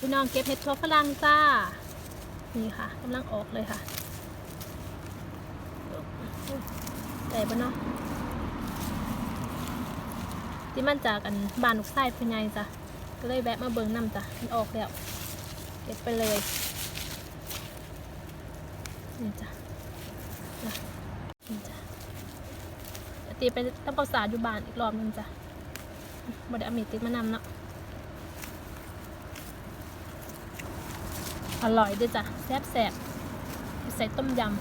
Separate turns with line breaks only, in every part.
พี่น้องเก็บเห็ดทั่วฝรั่งจ้า นี่ค่ะกำลังออกเลยค่ะได้ปะเนาะที่มันจากันบานลูกไส้พญายจ้ะ ก็เลยแวะมาเบิ่งน้ำจ้ะ มันออกแล้ว เก็บไปเลย นี่จ้ะนะนี่จ้ะเดี๋ยวตีไปทำความสะอาดอยู่บานอีกรอบหนึงจ้ะบ่ได้อามีดติมานำเนาะ อร่อยด้วยจ้ะแซ่บแซ่บใส่ต้มยำ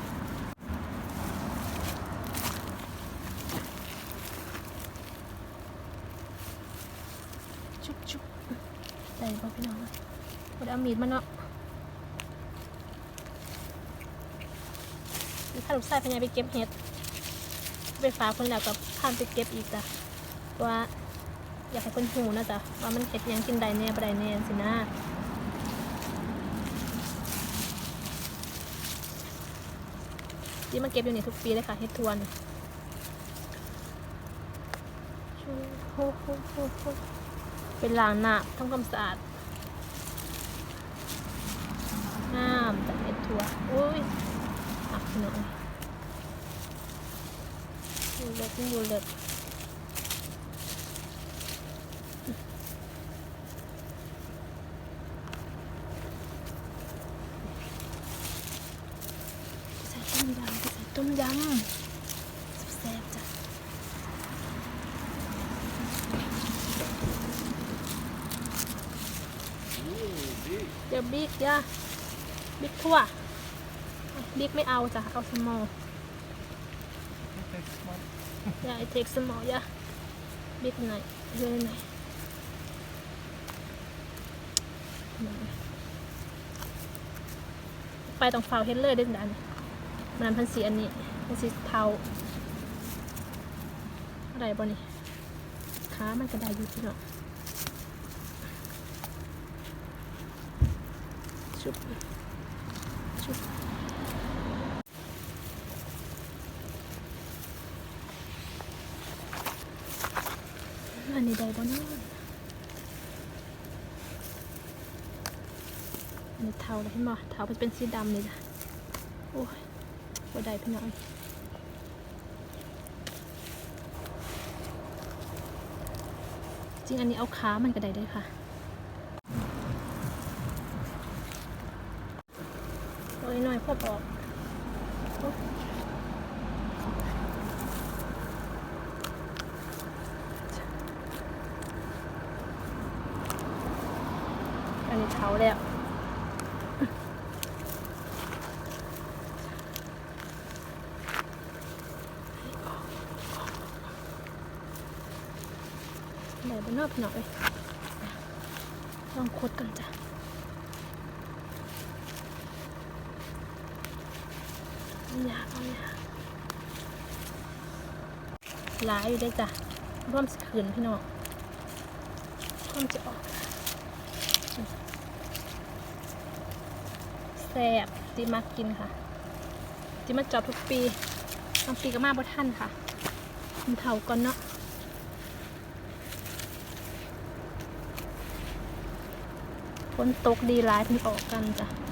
ชุบชุบใส่บ่พี่น้องบ่ได้เอามีดมาเนาะถ้าลูกชายพยายไปเก็บเห็ด ไปฝากคนแล้วก็พามไปเก็บอีกจ้ะว่าอยากให้คนหูนะจ๊ะว่ามันเห็ดยังกินได้แน่บ่ได้แน่สินะ ที่มาเก็บอยู่นี่ทุกปีเลยค่ะเฮ็ดทวนเป็นล้างหน้าทำความสะอาดงามแต่เฮ็ดทวนอุ้ยอักหน่อยดูเล็กดูเล็กใส่ต้มยำใส่ต้มยำแซ่บๆจ้ะเดี๋ยวบิ๊กย่าบิ๊กทั่วบิ๊กไม่เอาจ้ะเอาสมอลย่าไอเทคสมอลย่าบิ๊กไหนเรื่องไหนไปต้องฟาวเฮดเลยเด่นดันมันพันสีอันนี้พันสีเทาอะไรบ่นี่ขามันกระไดอยู่ที่เนาะ ชุบชุบอันนี้ได้บ่นาะอันนี้เทาเลยเห็นบ่เทามันเป็นสีดำเลยจ้ะโอ้ยบ่ได้พี่น้องจริงอันนี้เอาขามันก็ได้ด้วยค่ะ อันนี้เท้าแล้วไหนบนนอกหน่อยลองคดกันจ้ะ อยาเอาอยาหลายอยู่ได้จ้ะร่วมสขืนพี่น้องร่วมจะออกแซ่บตีมากินค่ะตีมาจอบทุกปีบางปีก็มาบ่ท่านค่ะมันเท่าก่อนเนาะฝนตกดีหลายเพิ่งออกกันจ้ะ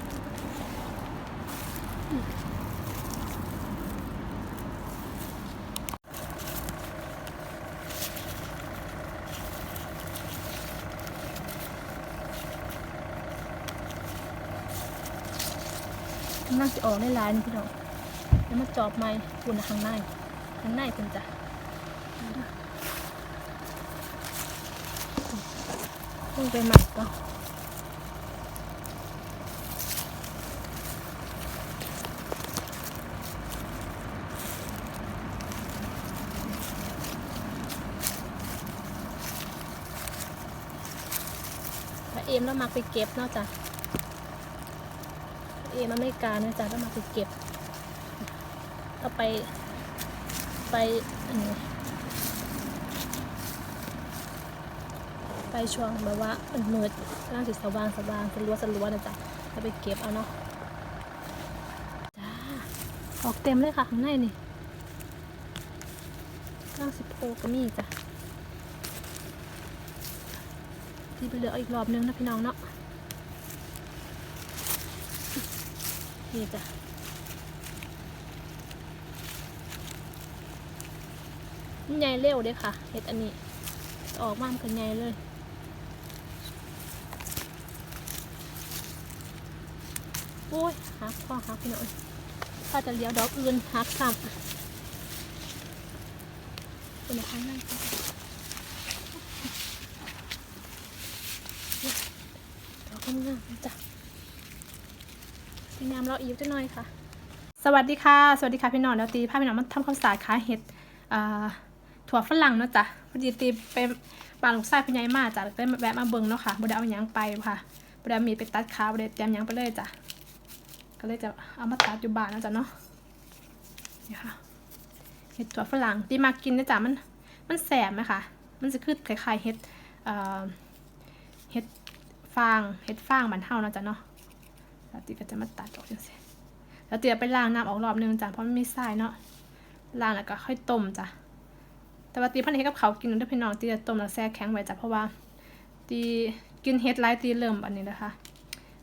น่าจะออกได้หลายนี่พี่น้องแล้วมาจอบไม้ปุ่นข้างในข้างในเป็นจ้ะเพิ่งไปใหม่ก็แล้วเอ็มแล้วมักไปเก็บเนาะจ้ะ เอมอเมริกาเนี่ยจ้ะต้องมาไปเก็บก็ไป ไปอันนี้ไปช่วงแบบว่ามันมืดร่างสีสว่างสว่างสลัวสลัวนะจ๊ะก็ไปเก็บเอาเนาะจ้าออกเต็มเลยค่ะข้างในนี่ร่างสิบโพก็มีจ้ะที่ไปเหลืออีกรอบนึงนะพี่น้องเนาะ นี่จ้ะมันใหญ่เร็วเด้ค่ะเห็ดอันนี้ ออกมามันก็ใหญ่เลยโอ้ยหักพ่อหักพี่น้อยถ้าจะเลี้ยวดอกอื่นหักซ้ำเป็นในข้างนค่ะดอกงามจ้ะ สวยงามเราอีกจะหน่อยค่ะ สวัสดีค่ะ สวัสดีค่ะพี่น้องเดี๋ยวตีพาพี่น้องมาทำข้าวสารขาเห็ดถั่วฝรั่งเนาะจ้ะพอดีตีไปบาลูกไส้พี่ใหญ่มาจ้ะก็เลยแวะมาเบิ่งเนาะค่ะบ่ได้เอาหยังไปค่ะบ่ได้เอามีดไปตัดขาบ่ได้เตรียมหยังไปเลยจ้ะก็เลยจะเอามาตัดอยู่บ้านนะจ๊ะเนาะนี่ค่ะเห็ดถั่วฝรั่งที่มากินนะจ๊ะมันมันแสบไหมคะมันจะคือคล้ายๆเห็ดเห็ดฟางเห็ดฟางบันเท่านะจ๊ะเนาะ แล้วตีก็จะมาตัดออกจังซี่แล้วตีเอาไปล้างน้ำออกรอบนึงจ้ะเพราะมันมีทรายเนาะล้างแล้วก็ค่อยต้มจ้ะแต่ว่าตีพันเห็ดกับเขากินด้วยพี่น้องตีจะต้มแล้วแช่แข็งไว้จ้ะเพราะว่า ตีกินเห็ดไร้ตีเริ่มอันนี้นะคะ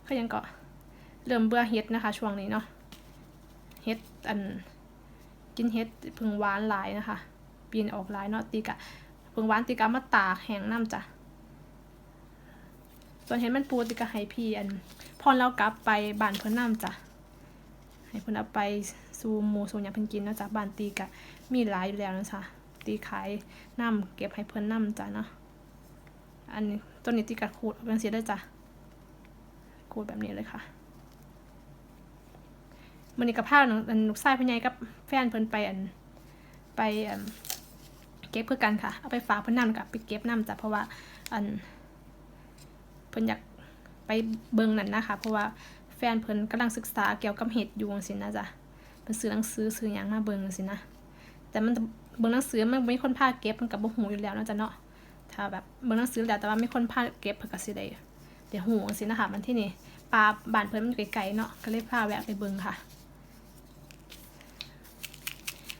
เขายังเกาะเริ่มเบื่อเฮ็ดนะคะ ช่วงนี้เนาะเฮ็ดอันกินเฮ็ดพึ่งหวานหลายนะคะปีนออกหลายเนาะตีกะพึ่งหวานตีกะมาตากแห้งน้ำจ้ะส่วนเห็ดมันปูตีกะให้พี่อัน พอเรากลับไปบ้านเพิ่นน้ำจ้ะให้เพิ่นเอาไปสู่หมูสู่หยังเพิ่นกินเนาะจ้ะบ้านตีกะมีหลายอยู่แล้วนะจ๊ะตีขายน้ำเก็บให้เพิ่นน้ำจ้ะเนาะอันนี้ต้นนี้ตีกะขูดออกเป็นสีได้จ้ะขูดแบบนี้เลยค่ะมันนี่กับผ้าน้องอันลูกชายพี่ใหญ่กับแฟนเพิ่นไปอันไปอันเก็บเพื่อกันค่ะ เอาไปฝากเพิ่นนำกับไปเก็บนำจ้ะเพราะว่าอันเพิ่นอยาก ไปเบิ่งนั่นนะคะ เพราะว่าแฟนเพิ่นกำลังศึกษาเกี่ยวกับเห็ดอยู่จังซี่นะจ๊ะเพิ่นซื้อหนังสือซื้อหยังมาเบิ่งจังซี่นะแต่มันเบิ่งหนังสือมันบ่มีคนพาเก็บมันก็บ่ฮู้อยู่แล้วนะจ๊ะเนาะถ้าแบบเบิ่งหนังสือแล้วแต่ว่ามีคนพาเก็บเพิ่นก็สิได้เดี๋ยวฮู้จังซี่นะคะมันที่นี่ปลาบ้านเพิ่นมันอยู่ไกลๆเนาะก็เลยพาแวะไปเบิ่งค่ะ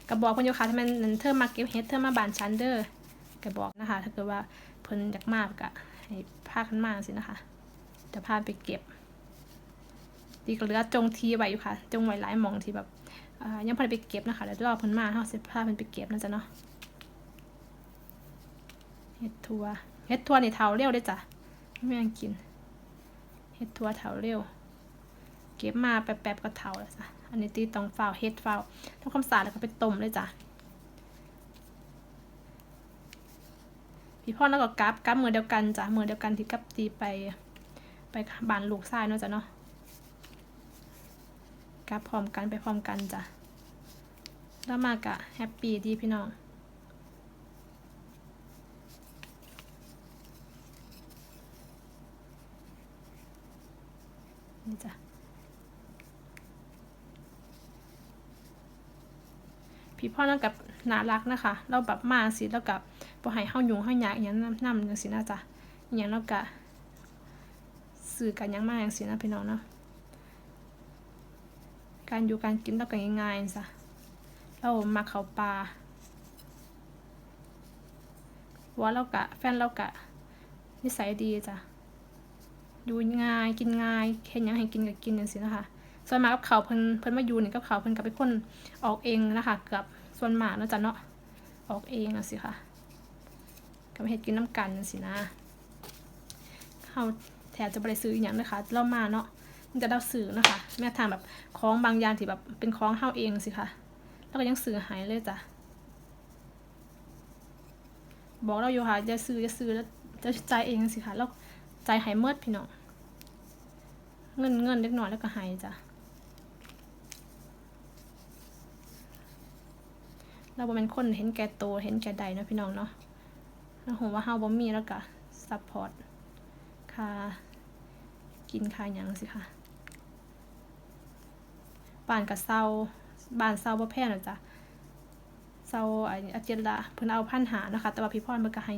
ก็บอกเพิ่นอยู่ค่ะถ้ามันเธอมาเก็บเฮ็ดเธอมาบ้านฉันเด้อก็บอกนะคะ ถ้าเกิดว่าเพิ่นอยากมาก็ให้พากันมาสินะคะ จะพาไปเก็บดีก็เหลือจงทีไว้อยู่ค่ะ จงไว้หลายมองที่แบบยังพอได้ไปเก็บนะคะเดี๋ยวรอเพิ่นมาเฮาสิพาเพิ่นไปเก็บนะจ๊ะเนาะเฮ็ดทัวเฮ็ดทัวนี่เฒ่าเร็วเด้จ้ะไม่ยังกินเฮ็ดทัวเฒ่าเร็ว เก็บมาแป๊บๆก็เฒ่าแล้วจ้ะอันนี้ตีต้องฟาเฮ็ดฟาทำความสะอาดแล้วก็ไปต้มเลยจ้ะพี่พ่อแล้วก็กับกับมือเดียวกันจ้ะมือเดียวกันที่กับตีไป ไปบานลูกชายเนาะจ้ะเนาะกลับพร้อมกันไปพร้อมกันจ้ะแล้วมากะแฮปปี้ดีพี่น้องนี่จ้ะพี่พ่อนั่นกับน่ารักนะคะ เราแบบมาสิแล้วกับบ่ให้เฮายุงเฮาหยากอย่างนำจังซี่างสินะจ๊ะอย่างเราก็ สื่อกันยังมาจังซี่นะพี่น้องเนาะการอยู่การกินเราก็ง่ายๆจ้ะเรามาเขาป่าว่าเรากะแฟนเรากะนิสัยดีจ้ะอยู่ง่ายกินง่ายเฮ็ดหยังให้กินก็กินจังซี่นะคะส่วนมากกับเขาเพิ่นเพิ่นมาอยู่นี่กับเขาเพิ่นก็เป็นคนออกเองนะคะเกือบส่วนมากเนาะจ้ะเนาะออกเองอะสิค่ะก็มาเฮ็ดกินน้ำกันสินะเขา แทบจะได้ซื้ออย่างเลยค่ะเรามาเนาะมันจะเราซื้อนะคะ แม่ทางแบบของบางอย่างที่แบบเป็นของเฮาเองสิคะแล้วก็ยังซื้อหายเลยจ้ะบอกเราอยู่ค่ะจะซื้อจะซื้อแล้วจะจ่ายเองสิคะแล้วจ่ายหายเมื่อพี่น้องเงินเงินเล็กน้อยแล้วก็หายจ้ะเราบ่เป็นคนเห็นแก่โตเห็นแก่ใดนะพี่น้องเนาะแล้วผมว่าเฮาบ่มีแล้วก็ซัพพอร์ต คากินคาหยังสิค่ะบ้านก็เซาบ้านเซาบ่แพงหรอกจ้ะเซาอ้อาเจนละเพิ่นเอาพันหานะคะ แต่ว่าพี่พรมันก็ให้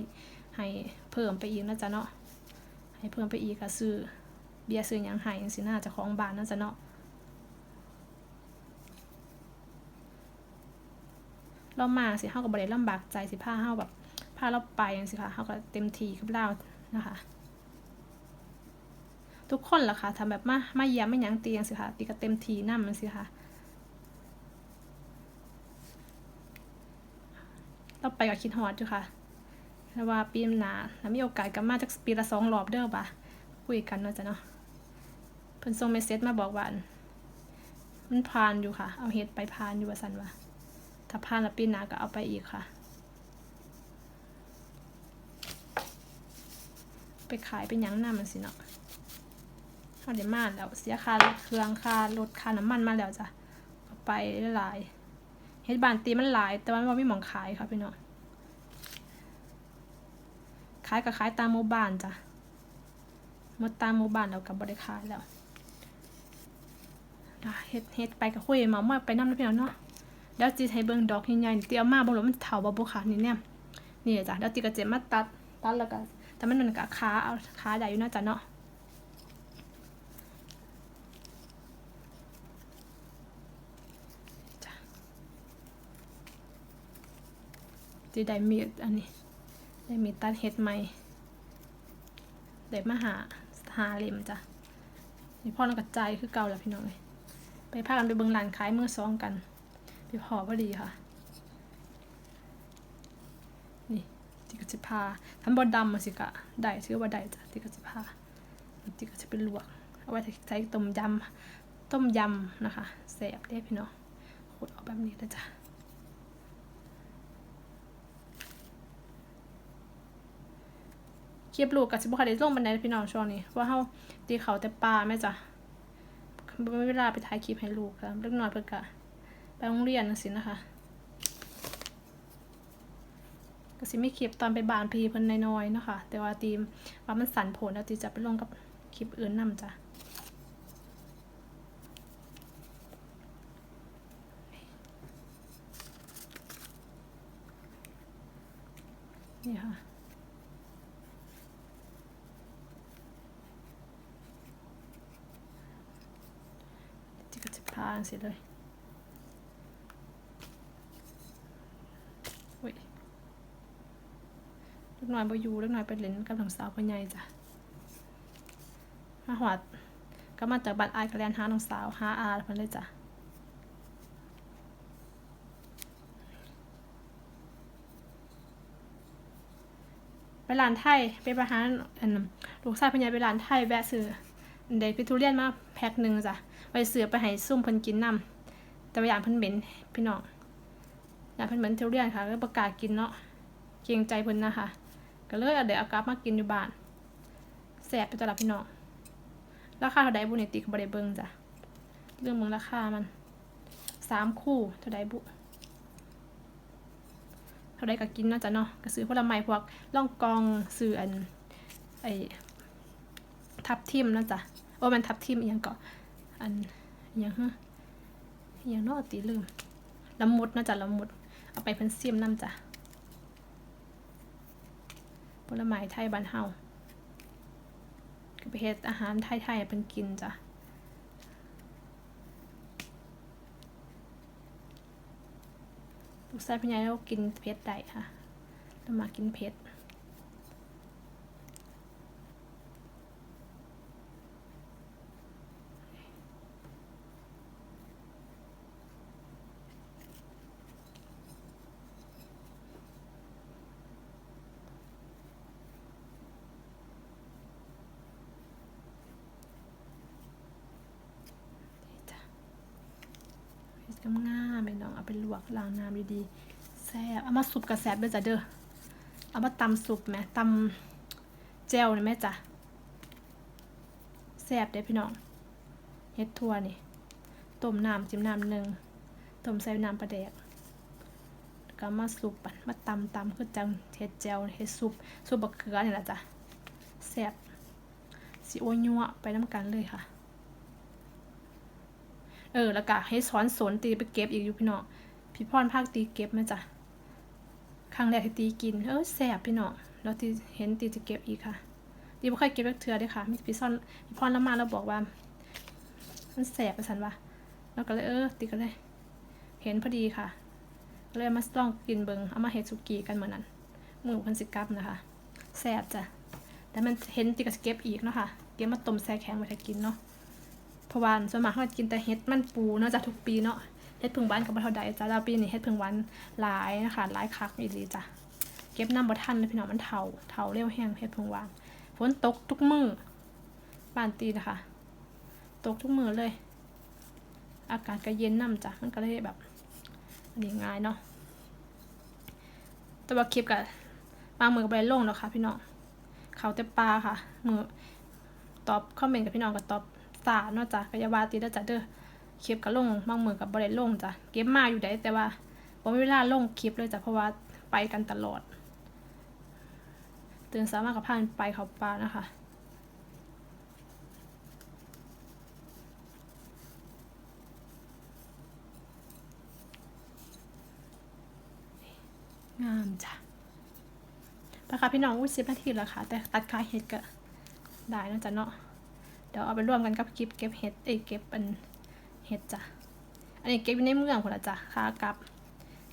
ให้เพิ่มไปอีกนะจ๊ะเนาะให้เพิ่มไปอีกก็ซื้อเบียร์ซื้อหยังให้จังซี่น่าจะของบ้านนะจ๊ะเนาะเรามาสิเฮาก็บ่ได้ลำบากใจสิพาเฮาแบบพาเราไปจังซี่ค่ะเฮาก็เต็มที่กับเรานะคะ ทุกคนล่ะค่ะทำแบบมามาเยี่ยมไม่ยังตีอย่างสิค่ะตีก็เต็มทีน้ำมันสิค่ะต่อไปก็คิดฮอดอยู่ค่ะแต่ว่าปีหน้าถ้ามีโอกาสก็มาจากปีละสองรอบเด้อบ่ะคุยกันเนาะจ้ะเนาะเพิ่นส่งเมสเซจมาบอกว่าอันมันผ่านอยู่ค่ะ เอาเฮ็ดไปผ่านอยู่ว่าซั่นว่าถ้าผ่านแล้วปีหน้าก็เอาไปอีกค่ะ ไปขายเป็นยังหน้ามันสิเนาะ เขาเดี๋ยวมาแล้วเสียค่าเครื่องค่ารถค่าน้ำมันมาแล้วจ้ะไปหลายเฮ็ดบานตีมันหลาย แต่ว่ามันไม่หมองขายค่ะพี่น้องขายก็ขายตามหมู่บ้านจ้ะหมดตามหมู่บ้านแล้วกับบริขายแล้วเฮ็ดเฮ็ดไปกับคุยเมามาไปน้ำนะพี่น้องเนาะเดี๋ยวจีให้เบิ่งดอกใหญ่ๆเตรียมมาบ่รู้มันเฒ่าบ่บ่ค่ะนี่เนี่ยนี่จ้ะเดี๋ยวจีก็จะมาตัดตัดแล้วก็แต่มันมันก็ขาเอาขาใหญ่อยู่เนาะจ้ะเนาะ จีได้มีดอันนี้ ได้มีตัดเฮ็ดใหม่ได้มาหาหาเล่มจ้ะนี่พ่อนักกระจายคือเก่าแล้วพี่น้องเลยไปพากันไปเบิ่งร้านขายมือสองกันพี่พอพอดีค่ะ นี่ติกจะพาทำบอดดำมาสิกะได้ชื่อว่าได้จ้ะติกจะพาติกจะเป็นลวกเอาไว้ใช้ต้มยำต้มยำนะคะแสบได้พี่น้องขูดออกแบบนี้นะจ๊ะ คลิปลูกกับสิบุคคลได้ลงบันไดพี่น้องช่วงนี้ว่าเฮาตีเขาแต่ปลาแม่จ้ะบ่มีเวลาไปถ่ายคลิปให้ลูกค่ะเล็กน้อยเพิ่นก็ไปโรงเรียนจังซี่นะคะก็สิมีคลิปตอนไปบานพีเพิ่นน้อยๆเนาะค่ะแต่ว่าทีมว่ามันสั่นผลแล้วตีจะไปลงกับคลิปอื่นนํจ้ะนี่ค่ะ ที่ก็จะพาสิเลยอุ้ยเล็กน้อยบอยู่เล็กน้อยไปเล่นกับหลังสาวพ่อใหญ่จ้ะมาหอดก็มาจากบัตรอายกระเรียนหาน้องสาวหาอาเพิ่นเลยจ้ะไปร้านไทยไปประหารลูกชายพญายไปร้านไทยแวะซื้อ อันเด็กพิทุเรียนมาแพ็คหนึ่งจ้ะไปเสือไปให้ซุ่มเพิ่นกินน้ำแต่ว่าอย่างเพิ่นเหม็นพี่น้องอย่างเพิ่นเหม็นทุเรียนค่ะก็ประกาศกินเนาะเกรงใจเพิ่นนะคะก็เลยเอาเดี๋ยวเอากลับมากินอยู่บ้านแสบไปตลอดพี่น้องราคาเท่าใดบุนี่ติกบ่ได้เบิงจ้ะเรื่องเบิ่งราคามันสามคู่เท่าใดบุเท่าใดก็กินเนาะจ้ะเนาะก็ซื้อผลไม้พวกล่องกองซื้ออันไอทับทิมเนาะจ้ะ โอ้มันทับทิมอีหยังก็อันอีหยังฮะอีหยังนาะติลืมละมุดนะจ้ะละมุด เอาไปเพิ่นซิมนํจ้ะผลไม้ไทยบ้านเฮาก็ไปเฮ็ดอาหารไทยๆเพิ่นกินจ้ะลูกชายพญายเรากินเผ็ดได้ค่ะเรามากินเผ็ดนี่จ้ะ เฮ็ดกำ งามๆแม่น้องเอาไปลวกล้างน้ำดีๆแซ่บเอามาสุบกับแซ่บเด้อจ้ะเด้อเอามาตำสุบแหมตำแจ่วนี่แม่จ้ะแซ่บเด้พี่น้องเฮ็ดทัวนี่ต้มน้ำจิ้มน้ำหนึ่งต้มใส่น้ำปลาแดกก็มาสุบปั่นมาตำตำคือจังเฮ็ดแจ่วเฮ็ดซุปซุปบักเขือนี่แหละจ้ะแซ่บสิโอ้ยยั่วไปน้ำกันเลยค่ะ เออ แล้วก็ให้สอนสนตีไปเก็บอีกอยู่พี่น้อง พี่พรภาคตีเก็บมาจ้ะ ครั้งแรกที่ตีกิน เออแสบพี่น้อง แล้วตีเห็นตีจะเก็บอีกค่ะ ตีไม่เคยเก็บเลือกเทือด้วยค่ะ มีพี่ซ่อนพี่พรแล้วมาแล้วบอกว่า มันแสบไปสันวะแล้วก็เลยเออ ตีก็เลย เห็นพอดีค่ะ ก็เลยเอามาลองกินเบิงเอามาเฮ็ดสุกี้กันเหมือนนั้นมือพันสิกับนะคะแสบจ้ะแต่มันเห็นตีก็จะเก็บอีกเนาะค่ะ เก็บมาต้มแช่แข็งไว้ถ้ากินเนาะ ราะว่าส่วนมากเขากินแต่เฮ็ดมันปูเนาะจ้ะทุกปีเนาะเฮ็ดพึ่งวานกับบ่เท่าใดจ้ะแล้วปีนี้เฮ็ดพึ่งวานหลายนะคะหลายคักอีหลีจ้ะเก็บน้ำบ่ทันเลยพี่น้องมันเฒ่าเฒ่าเร็วแห้งเฮ็ดพึ่งวานฝนตกทุกมือบ้านตีนะคะตกทุกมือเลย อากาศก็เย็นนํจ้ะมันก็เลยแบบอันนี้ง่ายเนาะแต่ว่าคลิปก็บบางมือก็บ่ไปลงแล้วค่ะ พี่น้องเขาแต่ปลาค่ะมือตอบคอมเมนต์กับพี่น้องก็ตอบ สาเนาะจ้ะกอยาวาตีแล้วจ้ะเด้อคลิปก็ลงบางมือกับ่ได้ลงจ้ะเก็บมาอยู่ได้แต่ว่าบ่มีเวลาลงคลิปเลยจ้ะเพราะว่าไปกันตลอด ตื่นสามารถกับพานไปเขาปลานะคะงามจ้ะนะคะพี่น้องอุ้ยสิบนาทีแล้วค่ะ แต่ตัดขาเห็ดก็ได้นะจ๊ะเนาะ ดี๋ยวเอาไปร่วมกันกับคลิปเก็บเห็ดเอ้ยเก็บเป็นเห็ดจ้ะ อันนี้เก็บอยู่ในเมืองคนละจ้ะขากลับ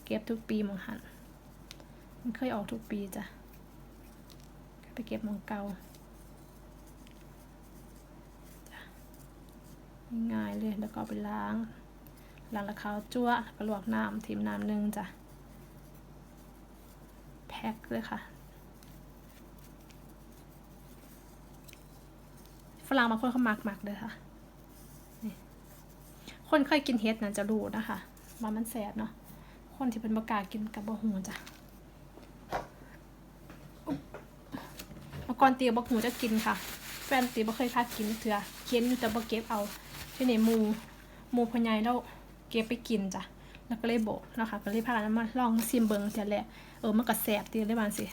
เก็บทุกปีมองหันมันเคยออกทุกปีจ้ะ ไปเก็บมองเกาง่ายเลย แล้วก็ไปล้าง ล้างแล้วเขาวจั่วแล้วก็ลวกน้ำทิมน้ำหนึ่งจ้ะ แพ็คเลยค่ะ รั่งบางคนเขามักมักเลยค่ะคนเคยกินเฮ็ดนะจะรู้นะคะว่ามันแสบเนาะคนที่เป็นบกากินกับบะหูจ้ะเมื่อก่อนตีบะหูจะกินค่ะ แฟนตีบ่เคยพากินเถื่อเค้นอยู่แต่บ่เก็บเอาที่นี่หมูมูพญายแล้วเก็บไปกินจ้ะแล้วก็เลยโบกนะคะก็เลยพากันมาลองซิมเบิงเทียแหละเออมันก็แสบตีเลยบางสิ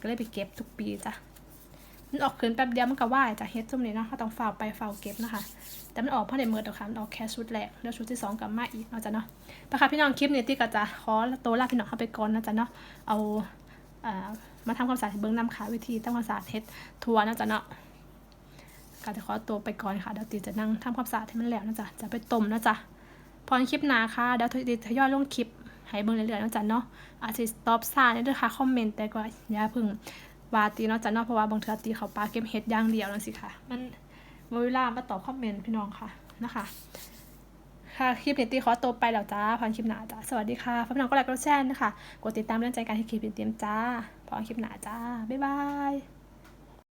ก็เลยไปเก็บทุกปีจ้ะ มันออกคืนแป๊บเดียวมันก็ว่ายจากเฮ็ดซุ่มนี้เนาะเขาต้องฝ่าไปฝ่าเก็บนะคะ แต่มันออกเพราะในมือดอกค่ะมันออกแค่ชุดแรกแล้วชุดที่สองกลับมาอีกเนาะจ้ะเนาะปะค่ะพี่น้องคลิปนี้ที่ก็จะขอตัวลาพี่น้องเข้าไปก่อนนะจ๊ะเนาะเอาอ่ามาทำความสะอาดให้เบื้องน้ำค่ะวิธีทำความสะอาดเฮ็ดทัวร์นะจ๊ะเนาะก็จะขอตัวไปก่อนค่ะเดี๋ยวตีจะนั่งทำความสะอาดให้มันแล้วนะจ๊ะจะไปต้มนะจ๊ะพอคลิปหนาค่ะเดี๋ยวตีทยอยลงคลิปให้เบิ่งเรื่อยๆนะจ๊ะเนาะอาจจะตอบซ่าได้ด้วยค่ะคอมเมนต์แต่ก็อย่าพึ่ง วาตีเนาะจ้ะเนาะเพราะว่าบางเทือตีเขาปลาเก็บเห็ดอย่างเดียวนั่นสิค่ะ มันบ่มีเวลามาตอบคอมเมนต์พี่น้องค่ะนะคะค่ะคลิปนี้ตีขอตัวไปแล้วจ้าพรคลิปหนาจ้าสวัสดีค่ะพี่น้องก็ไลค์กดแชร์นะคะกดติดตามเรื่องใจการให้คลิปเต็มๆจ้าพรคลิปหนาจ้าบ๊ายบาย